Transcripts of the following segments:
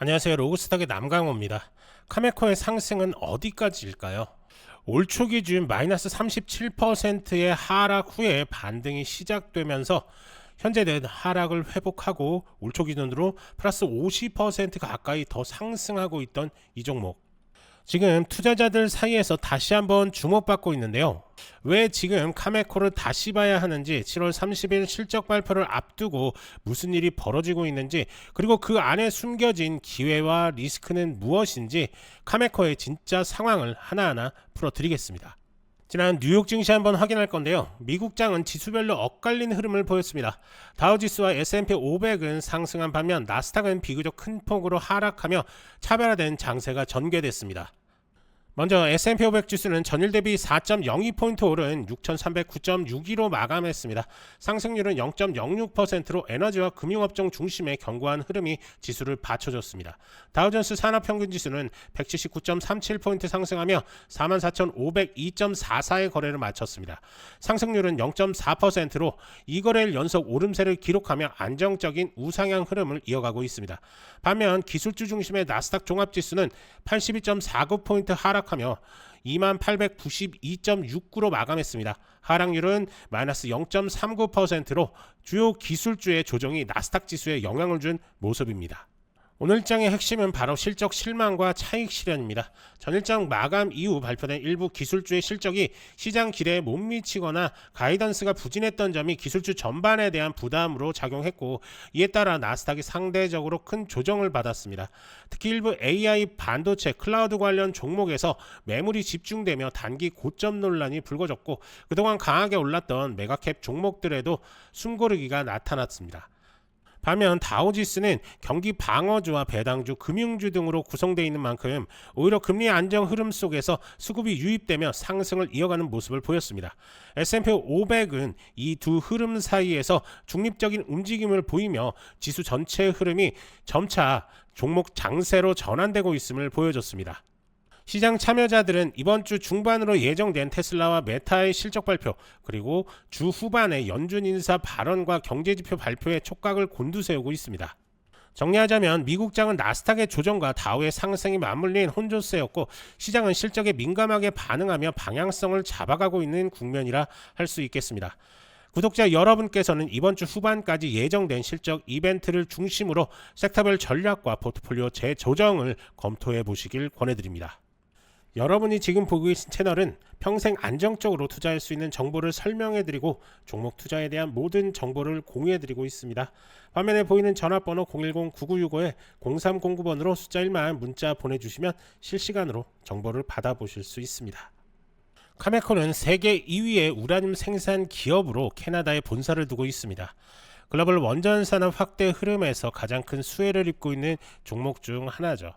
안녕하세요. 로그스탁의 남강호입니다. 카메코의 상승은 어디까지일까요? 올 초 기준 마이너스 37%의 하락 후에 반등이 시작되면서 현재는 하락을 회복하고 올 초 기준으로 플러스 50% 가까이 더 상승하고 있던 이 종목. 지금 투자자들 사이에서 다시 한번 주목받고 있는데요. 왜 지금 카메코를 다시 봐야 하는지 7월 30일 실적 발표를 앞두고 무슨 일이 벌어지고 있는지 그리고 그 안에 숨겨진 기회와 리스크는 무엇인지 카메코의 진짜 상황을 하나하나 풀어드리겠습니다. 지난 뉴욕 증시 한번 확인할 건데요. 미국장은 지수별로 엇갈린 흐름을 보였습니다. 다우지수와 S&P 500은 상승한 반면 나스닥은 비교적 큰 폭으로 하락하며 차별화된 장세가 전개됐습니다. 먼저 S&P 500 지수는 전일 대비 4.02포인트 오른 6,309.62로 마감했습니다. 상승률은 0.06%로 에너지와 금융업종 중심의 견고한 흐름이 지수를 받쳐줬습니다. 다우존스 산업평균 지수는 179.37포인트 상승하며 44,502.44의 거래를 마쳤습니다. 상승률은 0.4%로 이 거래일 연속 오름세를 기록하며 안정적인 우상향 흐름을 이어가고 있습니다. 반면 기술주 중심의 나스닥 종합지수는 82.49포인트 하락 하며 2892.69로 마감했습니다. 하락률은 마이너스 0.39%로 주요 기술주의 조정이 나스닥 지수에 영향을 준 모습입니다. 오늘 장의 핵심은 바로 실적 실망과 차익 실현입니다. 전일장 마감 이후 발표된 일부 기술주의 실적이 시장 기대에 못 미치거나 가이던스가 부진했던 점이 기술주 전반에 대한 부담으로 작용했고 이에 따라 나스닥이 상대적으로 큰 조정을 받았습니다. 특히 일부 AI 반도체 클라우드 관련 종목에서 매물이 집중되며 단기 고점 논란이 불거졌고 그동안 강하게 올랐던 메가캡 종목들에도 숨고르기가 나타났습니다. 반면 다우지수는 경기 방어주와 배당주, 금융주 등으로 구성되어 있는 만큼 오히려 금리 안정 흐름 속에서 수급이 유입되며 상승을 이어가는 모습을 보였습니다. S&P 500은 이 두 흐름 사이에서 중립적인 움직임을 보이며 지수 전체의 흐름이 점차 종목 장세로 전환되고 있음을 보여줬습니다. 시장 참여자들은 이번 주 중반으로 예정된 테슬라와 메타의 실적 발표 그리고 주 후반에 연준 인사 발언과 경제지표 발표에 촉각을 곤두세우고 있습니다. 정리하자면 미국장은 나스닥의 조정과 다우의 상승이 맞물린 혼조세였고 시장은 실적에 민감하게 반응하며 방향성을 잡아가고 있는 국면이라 할 수 있겠습니다. 구독자 여러분께서는 이번 주 후반까지 예정된 실적 이벤트를 중심으로 섹터별 전략과 포트폴리오 재조정을 검토해 보시길 권해드립니다. 여러분이 지금 보고 계신 채널은 평생 안정적으로 투자할 수 있는 정보를 설명해드리고 종목 투자에 대한 모든 정보를 공유해드리고 있습니다. 화면에 보이는 전화번호 010-9965-0309번으로 숫자 1만 문자 보내주시면 실시간으로 정보를 받아보실 수 있습니다. 카메코는 세계 2위의 우라늄 생산 기업으로 캐나다에 본사를 두고 있습니다. 글로벌 원전 산업 확대 흐름에서 가장 큰 수혜를 입고 있는 종목 중 하나죠.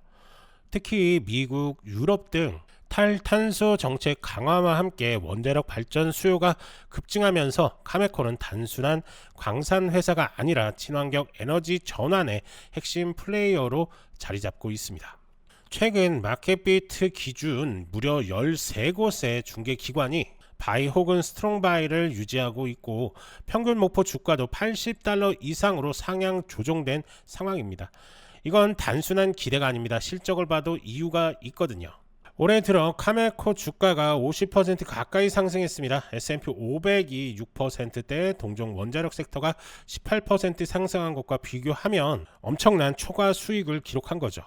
특히 미국, 유럽 등 탈탄소 정책 강화와 함께 원자력 발전 수요가 급증하면서 카메코는 단순한 광산 회사가 아니라 친환경 에너지 전환의 핵심 플레이어로 자리 잡고 있습니다. 최근 마켓비트 기준 무려 13곳의 중개 기관이 바이 혹은 스트롱 바이를 유지하고 있고 평균 목표 주가도 80달러 이상으로 상향 조정된 상황입니다. 이건 단순한 기대가 아닙니다. 실적을 봐도 이유가 있거든요. 올해 들어 카메코 주가가 50% 가까이 상승했습니다. S&P 500이 6%대 동종 원자력 섹터가 18% 상승한 것과 비교하면 엄청난 초과 수익을 기록한 거죠.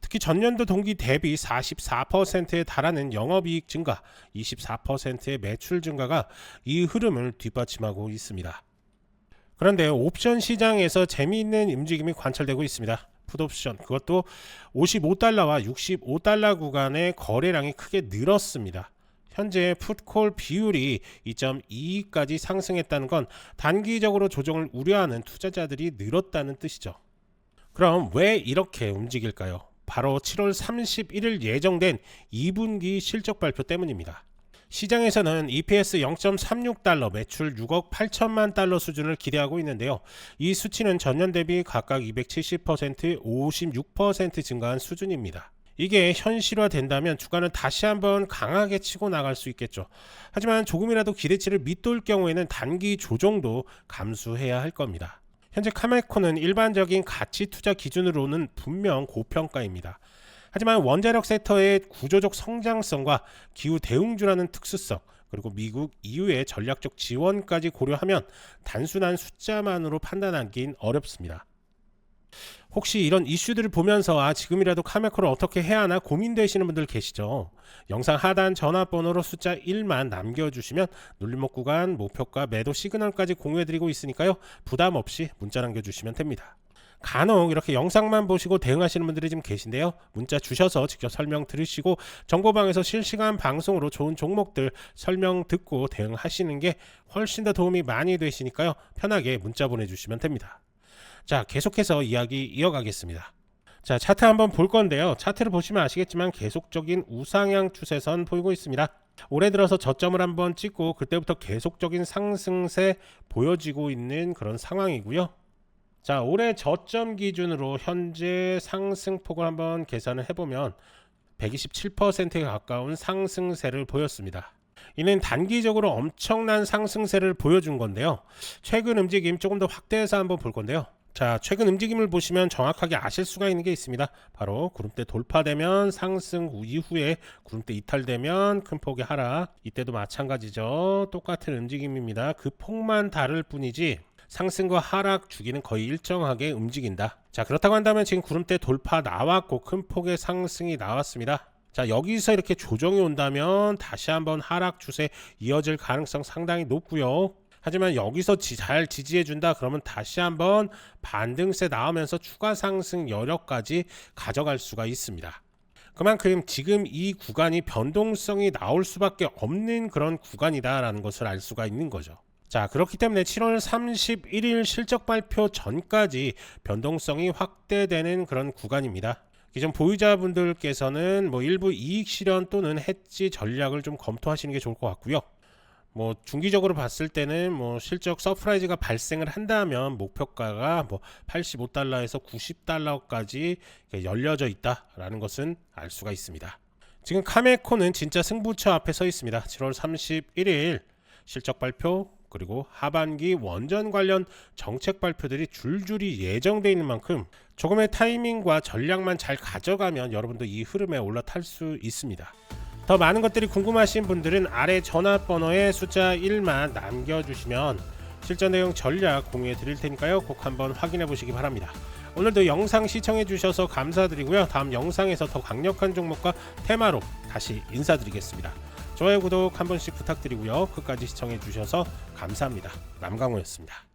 특히 전년도 동기 대비 44%에 달하는 영업이익 증가, 24%의 매출 증가가 이 흐름을 뒷받침하고 있습니다. 그런데 옵션 시장에서 재미있는 움직임이 관찰되고 있습니다. 풋옵션 그것도 55달러와 65달러 구간의 거래량이 크게 늘었습니다. 현재 풋콜 비율이 2.22까지 상승했다는 건 단기적으로 조정을 우려하는 투자자들이 늘었다는 뜻이죠. 그럼 왜 이렇게 움직일까요? 바로 7월 31일 예정된 2분기 실적 발표 때문입니다. 시장에서는 EPS 0.36달러, 매출 6억 8천만 달러 수준을 기대하고 있는데요. 이 수치는 전년 대비 각각 270%, 56% 증가한 수준입니다. 이게 현실화된다면 주가는 다시 한번 강하게 치고 나갈 수 있겠죠. 하지만 조금이라도 기대치를 밑돌 경우에는 단기 조정도 감수해야 할 겁니다. 현재 카메코는 일반적인 가치 투자 기준으로는 분명 고평가입니다. 하지만 원자력 섹터의 구조적 성장성과 기후 대응주라는 특수성 그리고 미국 EU의 전략적 지원까지 고려하면 단순한 숫자만으로 판단하기는 어렵습니다. 혹시 이런 이슈들을 보면서 아 지금이라도 카메코를 어떻게 해야 하나 고민되시는 분들 계시죠? 영상 하단 전화번호로 숫자 1만 남겨주시면 눌림목 구간, 목표가, 매도 시그널까지 공유해드리고 있으니까요 부담 없이 문자 남겨주시면 됩니다. 간혹 이렇게 영상만 보시고 대응하시는 분들이 좀 계신데요. 문자 주셔서 직접 설명 들으시고 정보방에서 실시간 방송으로 좋은 종목들 설명 듣고 대응하시는 게 훨씬 더 도움이 많이 되시니까요. 편하게 문자 보내주시면 됩니다. 자, 계속해서 이야기 이어가겠습니다. 자, 차트 한번 볼 건데요. 차트를 보시면 아시겠지만 계속적인 우상향 추세선 보이고 있습니다. 올해 들어서 저점을 한번 찍고 그때부터 계속적인 상승세 보여지고 있는 그런 상황이고요. 자, 올해 저점 기준으로 현재 상승폭을 한번 계산을 해보면 127%에 가까운 상승세를 보였습니다. 이는 단기적으로 엄청난 상승세를 보여준 건데요. 최근 움직임 조금 더 확대해서 한번 볼 건데요. 자, 최근 움직임을 보시면 정확하게 아실 수가 있는 게 있습니다. 바로 구름대 돌파되면 상승 후 이후에 구름대 이탈되면 큰 폭의 하락. 이때도 마찬가지죠. 똑같은 움직임입니다. 그 폭만 다를 뿐이지 상승과 하락 주기는 거의 일정하게 움직인다. 자, 그렇다고 한다면 지금 구름대 돌파 나왔고 큰 폭의 상승이 나왔습니다. 자, 여기서 이렇게 조정이 온다면 다시 한번 하락 추세 이어질 가능성 상당히 높고요. 하지만 여기서 지, 잘 지지해 준다 그러면 다시 한번 반등세 나오면서 추가 상승 여력까지 가져갈 수가 있습니다. 그만큼 지금 이 구간이 변동성이 나올 수밖에 없는 그런 구간이다라는 것을 알 수가 있는 거죠. 자, 그렇기 때문에 7월 31일 실적 발표 전까지 변동성이 확대되는 그런 구간입니다. 기존 보유자분들께서는 뭐 일부 이익 실현 또는 해지 전략을 좀 검토하시는 게 좋을 것 같고요. 뭐 중기적으로 봤을 때는 뭐 실적 서프라이즈가 발생을 한다면 목표가가 뭐 85달러에서 90달러까지 열려져 있다라는 것은 알 수가 있습니다. 지금 카메코는 진짜 승부처 앞에 서 있습니다. 7월 31일 실적 발표 그리고 하반기 원전 관련 정책 발표들이 줄줄이 예정돼 있는 만큼 조금의 타이밍과 전략만 잘 가져가면 여러분도 이 흐름에 올라탈 수 있습니다. 더 많은 것들이 궁금하신 분들은 아래 전화번호에 숫자 1만 남겨주시면 실전 내용 전략 공유해 드릴 테니까요. 꼭 한번 확인해 보시기 바랍니다. 오늘도 영상 시청해 주셔서 감사드리고요. 다음 영상에서 더 강력한 종목과 테마로 다시 인사드리겠습니다. 좋아요 구독 한 번씩 부탁드리고요. 끝까지 시청해 주셔서 감사합니다. 남강호였습니다.